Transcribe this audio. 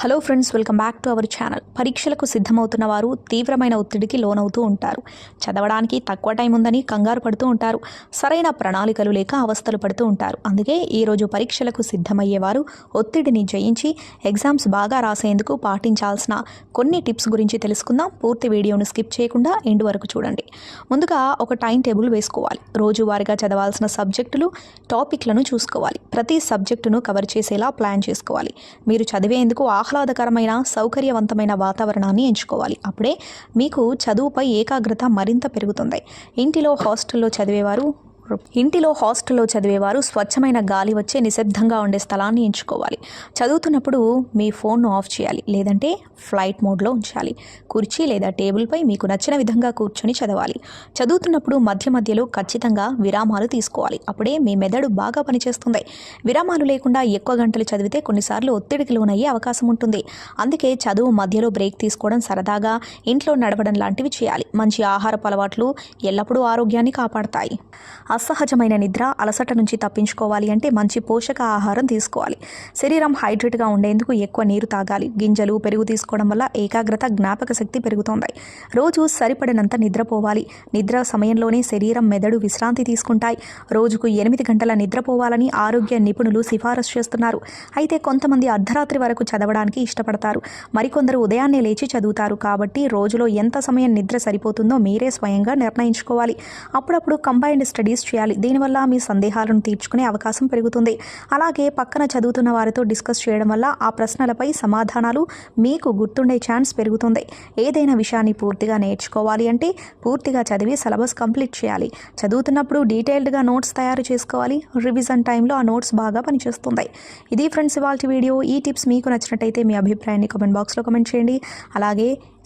Hello friends welcome back to our channel పరీక్షలకు సిద్ధమవుతున్న వారు తీవ్రమైన ఒత్తిడికి లోనవుతూ ఉంటారు. చదవడానికి తక్కువ టైం ఉందని కంగారు పడుతూ ఉంటారు. సరైన ప్రణాళికలు లేక అవస్థలు పడుతూ ఉంటారు. అందుకే ఈరోజు పరీక్షలకు సిద్ధమయ్యేవారు ఒత్తిడిని జయించి ఎగ్జామ్స్ బాగా రాసేందుకు పాటించాల్సిన కొన్ని టిప్స్ గురించి తెలుసుకుందాం. పూర్తి వీడియోను స్కిప్ చేయకుండా ఎండ్ వరకు చూడండి. ముందుగా ఒక టైం టేబుల్ వేసుకోవాలి. రోజువారీగా చదవాల్సిన సబ్జెక్టులు టాపిక్లను చూసుకోవాలి. ప్రతి సబ్జెక్టును కవర్ చేసేలా ప్లాన్ చేసుకోవాలి. మీరు చదివేందుకు ఆహ్లాదకరమైన సౌకర్యవంతమైన వాతావరణాన్ని ఎంచుకోవాలి. అప్పుడే మీకు చదువుపై ఏకాగ్రత మరింత పెరుగుతుంది. ఇంటిలో హాస్టల్లో చదివేవారు ఇంటిలో హాస్టల్లో చదివేవారు స్వచ్ఛమైన గాలి వచ్చే నిశ్శబ్దంగా ఉండే స్థలాన్ని ఎంచుకోవాలి. చదువుతున్నప్పుడు మీ ఫోన్ను ఆఫ్ చేయాలి లేదంటే ఫ్లైట్ మోడ్లో ఉంచాలి. కుర్చీ లేదా టేబుల్పై మీకు నచ్చిన విధంగా కూర్చొని చదవాలి. చదువుతున్నప్పుడు మధ్య మధ్యలో ఖచ్చితంగా విరామాలు తీసుకోవాలి. అప్పుడే మీ మెదడు బాగా పనిచేస్తుంది. విరామాలు లేకుండా ఎక్కువ గంటలు చదివితే కొన్నిసార్లు ఒత్తిడికి లోనయ్యే అవకాశం ఉంటుంది. అందుకే చదువు మధ్యలో బ్రేక్ తీసుకోవడం సరదాగా ఇంట్లో నడవడం లాంటివి చేయాలి. మంచి ఆహారపు అలవాట్లు ఎల్లప్పుడూ ఆరోగ్యాన్ని కాపాడతాయి. అసహజమైన నిద్ర అలసట నుంచి తప్పించుకోవాలి అంటే మంచి పోషక ఆహారం తీసుకోవాలి. శరీరం హైడ్రేట్గా ఉండేందుకు ఎక్కువ నీరు తాగాలి. గింజలు పెరుగు తీసుకోవడం వల్ల ఏకాగ్రత జ్ఞాపక శక్తి పెరుగుతుంది. రోజు సరిపడినంత నిద్రపోవాలి. నిద్ర సమయంలోనే శరీరం మెదడు విశ్రాంతి తీసుకుంటాయి. రోజుకు ఎనిమిది గంటల నిద్రపోవాలని ఆరోగ్య నిపుణులు సిఫారసు చేస్తున్నారు. అయితే కొంతమంది అర్ధరాత్రి వరకు చదవడానికి ఇష్టపడతారు. మరికొందరు ఉదయాన్నే లేచి చదువుతారు కాబట్టి రోజులో ఎంత సమయం నిద్ర సరిపోతుందో మీరే స్వయంగా నిర్ణయించుకోవాలి. అప్పుడప్పుడు కంబైన్డ్ స్టడీస్ చేయాలి. దీనివల్ల మీ సందేహాలను తీర్చుకునే అవకాశం పెరుగుతుంది. అలాగే పక్కన చదువుతున్న వారితో డిస్కస్ చేయడం వల్ల ఆ ప్రశ్నలపై సమాధానాలు మీకు గుర్తుండే ఛాన్స్ పెరుగుతుంది. ఏదైనా విషయాన్ని పూర్తిగా నేర్చుకోవాలి అంటే పూర్తిగా చదివి సిలబస్ కంప్లీట్ చేయాలి. చదువుతున్నప్పుడు డీటెయిల్డ్గా నోట్స్ తయారు చేసుకోవాలి. రివిజన్ టైంలో ఆ నోట్స్ బాగా పనిచేస్తుంది ఇది ఫ్రెండ్స్ ఇవాళ వీడియో. ఈ టిప్స్ మీకు నచ్చినట్టయితే మీ అభిప్రాయాన్ని కామెంట్ బాక్స్లో కామెంట్ చేయండి. అలాగే